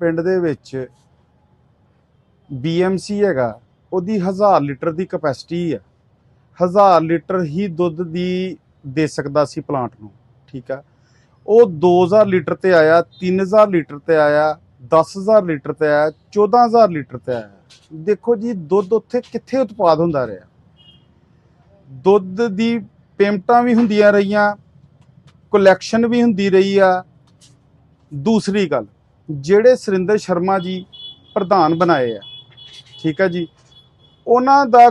ਪਿੰਡ ਦੇ ਵਿੱਚ BMC ਹੈਗਾ, ਉਹਦੀ 1000 ਲੀਟਰ ਦੀ ਕਪੈਸਿਟੀ ਹੈ 1000 ਲੀਟਰ ਹੀ ਦੁੱਧ ਦੀ ਦੇ ਸਕਦਾ ਸੀ ਪਲਾਂਟ ਨੂੰ, ਠੀਕ ਆ। ਉਹ 2000 ਲੀਟਰ ਤੇ ਆਇਆ 3000 ਲੀਟਰ ਤੇ ਆਇਆ 10000 ਲੀਟਰ ਤੇ ਆਇਆ 14000 ਲੀਟਰ ਤੇ ਆਇਆ। ਦੇਖੋ ਜੀ, ਦੁੱਧ ਉੱਥੇ ਕਿੱਥੇ ਉਤਪਾਦ ਹੁੰਦਾ ਰਿਹਾ? ਦੁੱਧ ਦੀ ਪੇਮਟਾਂ ਵੀ ਹੁੰਦੀਆਂ ਰਹੀਆਂ ਕਲੈਕਸ਼ਨ ਵੀ ਹੁੰਦੀ ਰਹੀ ਆ। ਦੂਸਰੀ ਗੱਲ ਜਿਹੜੇ ਸੁਰਿੰਦਰ ਸ਼ਰਮਾ ਜੀ ਪ੍ਰਧਾਨ ਬਣਾਏ ਆ, ਠੀਕ ਹੈ ਜੀ, ਉਹਨਾਂ ਦਾ,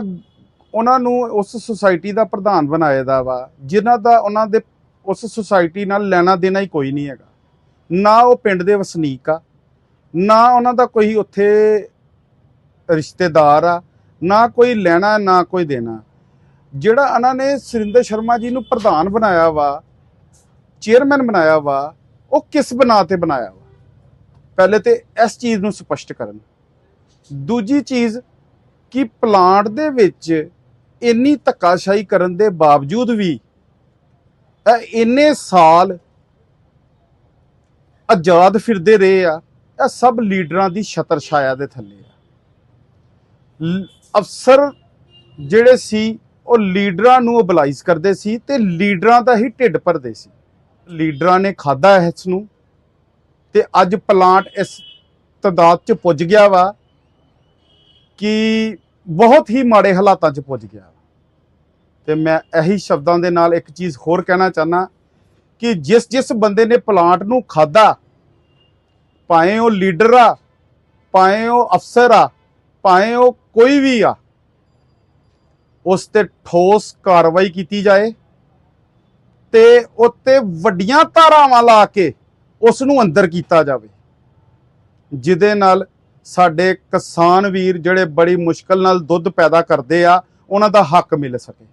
ਉਹਨਾਂ ਨੂੰ ਉਸ ਸੁਸਾਇਟੀ ਦਾ ਪ੍ਰਧਾਨ ਬਣਾਏ ਦਾ ਵਾ, ਜਿਨ੍ਹਾਂ ਦਾ ਉਹਨਾਂ ਦੇ ਉਸ ਸੁਸਾਇਟੀ ਨਾਲ ਲੈਣਾ ਦੇਣਾ ਹੀ ਕੋਈ ਨਹੀਂ ਹੈਗਾ। ਨਾ ਉਹ ਪਿੰਡ ਦੇ ਵਸਨੀਕ ਆ, ਨਾ ਉਹਨਾਂ ਦਾ ਕੋਈ ਉੱਥੇ ਰਿਸ਼ਤੇਦਾਰ ਆ, ਨਾ ਕੋਈ ਲੈਣਾ, ਨਾ ਕੋਈ ਦੇਣਾ। ਜਿਹੜਾ ਉਹਨਾਂ ਨੇ ਸੁਰਿੰਦਰ ਸ਼ਰਮਾ ਜੀ ਨੂੰ ਪ੍ਰਧਾਨ ਬਣਾਇਆ ਵਾ, ਚੇਅਰਮੈਨ ਬਣਾਇਆ ਵਾ, ਉਹ ਕਿਸ ਬਣਾ ਤੇ ਬਣਾਇਆ ਵਾ? ਪਹਿਲੇ ਤੇ ਇਸ ਚੀਜ਼ ਨੂੰ ਸਪਸ਼ਟ ਕਰਨ। ਦੂਜੀ ਚੀਜ਼ ਕਿ ਪਲਾਂਟ ਦੇ ਵਿੱਚ ਇੰਨੀ ਧੱਕਾਸ਼ਾਹੀ ਕਰਨ ਦੇ ਬਾਵਜੂਦ ਵੀ ਇਹ ਇੰਨੇ ਸਾਲ ਆਜ਼ਾਦ ਫਿਰਦੇ ਰਹੇ ਆ, ਇਹ ਸਭ ਲੀਡਰਾਂ ਦੀ ਛਤਰ ਛਾਇਆ ਦੇ ਥੱਲੇ ਆ। ਅਫਸਰ ਜਿਹੜੇ ਸੀ, ਉਹ ਲੀਡਰਾਂ ਨੂੰ ਅਬਲਾਈਜ਼ ਕਰਦੇ ਸੀ ਤੇ ਲੀਡਰਾਂ ਦਾ ਹੀ ਢਿੱਡ ਭਰਦੇ ਸੀ। ਲੀਡਰਾਂ ਨੇ ਖਾਦਾ ਇਸ ਨੂੰ ਤੇ ਅੱਜ ਪਲਾਂਟ ਇਸ ਤਦਾਦ ਚ ਪੁੱਜ ਗਿਆ ਵਾ ਕਿ ਬਹੁਤ ਹੀ ਮਾੜੇ ਹਾਲਾਤਾਂ ਚ ਪੁੱਜ ਗਿਆ। ਤੇ ਮੈਂ ਇਹੀ ਸ਼ਬਦਾਂ ਦੇ ਨਾਲ ਇੱਕ ਚੀਜ਼ ਹੋਰ ਕਹਿਣਾ ਚਾਹਨਾ ਕਿ ਜਿਸ ਜਿਸ ਬੰਦੇ ਨੇ ਪਲਾਂਟ ਨੂੰ ਖਾਦਾ ਭਾਵੇਂ ਉਹ ਲੀਡਰ ਆ, ਭਾਵੇਂ ਉਹ ਅਫਸਰ ਆ, ਭਾਵੇਂ ਉਹ ਕੋਈ ਵੀ ਆ, ਉਸ ਤੇ ਠੋਸ ਕਾਰਵਾਈ ਕੀਤੀ ਜਾਏ ਤੇ ਉੱਤੇ ਵੱਡੀਆਂ ਧਾਰਾਵਾਂ ਲਾ ਕੇ ਉਸ ਨੂੰ ਅੰਦਰ ਕੀਤਾ ਜਾਵੇ। ਜਿਹਦੇ ਨਾਲ ਸਾਡੇ ਕਿਸਾਨ ਵੀਰ ਜਿਹੜੇ ਬੜੀ ਮੁਸ਼ਕਲ ਨਾਲ ਦੁੱਧ ਪੈਦਾ ਕਰਦੇ ਆ, ਉਹਨਾਂ ਦਾ ਹੱਕ ਮਿਲ ਸਕੇ।